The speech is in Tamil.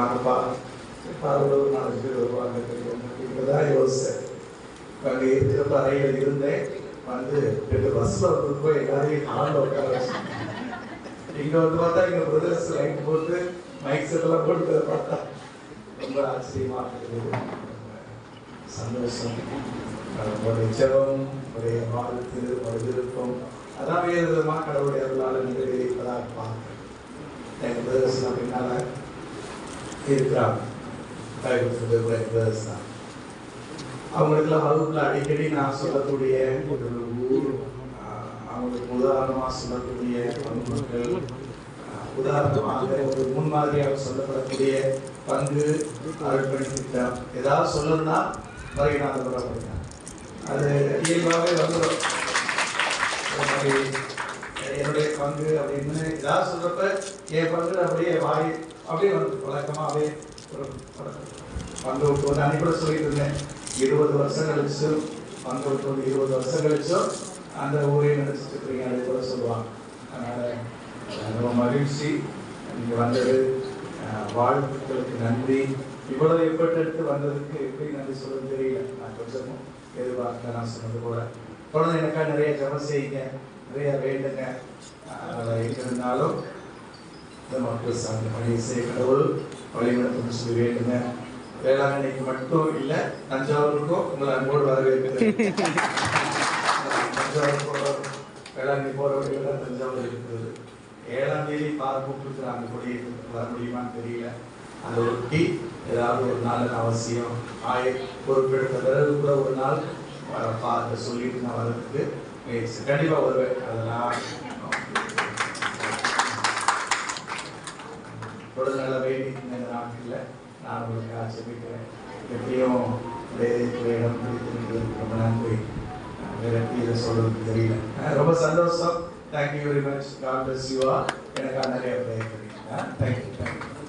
வாங்கப்பா பார்வை ஒரு நாலு பேர் வருவாங்க தெரியும்? இப்பதான் யோசிச்சேன். அங்கே இருக்கிறப்ப அறையில் இருந்தேன். வந்து ரெண்டு பஸ்ஸில் வந்து போய் எல்லாரையும் காலில் உட்கார வச்சு இங்கே வந்து பார்த்தா இங்க பிரதர்ஸ் லைட் போட்டு மைக் செட்டெல்லாம் போட்டு பார்த்தா ரொம்ப ஆச்சரியமாக இருக்குது. சந்தோஷம். உங்களுடைய ஜபம் உங்களுடைய வாழ்த்து ஒரு விருப்பம். அதான் வேறு விதமாக கடவுளுடைய அருளால் நிகழ்ச்சி இருப்பதாக பார்க்கிறேன். என் பிரதர்ஸ் பின்னால இருக்கிறாங்க கைவிட்டு பிரதர்ஸ் தான் அவங்களுக்குலாம் வகுப்புல அடிக்கடி நான் சொல்லக்கூடிய ஒரு ஊர் அவங்களுக்கு உதாரணமாக சொல்லக்கூடிய பங்குகள் உதாரணமாக ஒரு முன்மாதிரியாக சொல்லப்படக்கூடிய பங்கு அர்ப்பணி திட்டம். ஏதாவது சொல்லணும்னா வருகிறாங்க அது இயல்பாகவே வந்துடும். என்னுடைய பங்கு அப்படின்னு ஏதாவது சொல்றப்ப என் பங்கு அப்படியே வாய் அப்படியே வந்து வழக்கமாக அப்படியே பங்கு விட்டு வந்து அன்னைக்கு கூட சொல்லிட்டு இருந்தேன். இருபது வருஷம் கழிச்சு பங்கு விட்டு வந்து இருபது வருஷம் கழிச்சோ அந்த ஊரே நினைச்சிட்டு இருக்கீங்க அது கூட சொல்லுவாங்க. அதனால் ரொம்ப மகிழ்ச்சி. நீங்கள் வந்தது வாழ்த்துக்களுக்கு நன்றி. இவ்வளவு எஃபர்ட் எடுத்து வந்ததுக்கு எப்படி நன்றி சொல்றது தெரியல. நான் கொஞ்சமும் எதிர்பார்க்க நான் சொன்னது கூட தொடர்ந்து எனக்காக நிறைய ஜபம் செய்யுங்க நிறைய வேண்டுங்க. அஹ், இருந்தாலும் இந்த மக்கள் சார்ந்த பணியை செய்ய கடவுள் வழிநடத்தும் சொல்லி வேண்டுங்க வேளாங்கண்ணிக்கு மட்டும் இல்ல தஞ்சாவூருக்கும் உங்களை அன்போடு வரவேற்கிறேன். தஞ்சாவூர் போகிற வேளாங்கண்ணி போற வழியில தஞ்சாவூர் இருக்கிறது. ஏழாம் தேதி பார் கூப்பிட்டு அந்த கொடியை வர முடியுமான்னு தெரியல. அதை ஒட்டி ஏதாவது ஒரு நாள் அவசியம் ஆய பொறுப்பெடுத்த பிறகு கூட ஒரு நாள் வர- சொல்லிட்டு நான் வர்றதுக்கு கண்டிப்பாக வருவேன். அதெல்லாம் தொடர்ந்து நல்ல வேண்டி இந்த நாட்டில் நான் உங்களுக்கு ஆட்சேபிக்கிறேன் எப்படியும் இடம் பிடித்திருக்கிறது ரொம்ப நன்றி. அஹ் வேற இதை சொல்றதுக்கு தெரியல. ரொம்ப சந்தோஷம். Thank you very much God bless you all எனக்காக நிறைய ப்ரே பண்ணிக்கிறேன் தேங்க்யூ தேங்க்யூ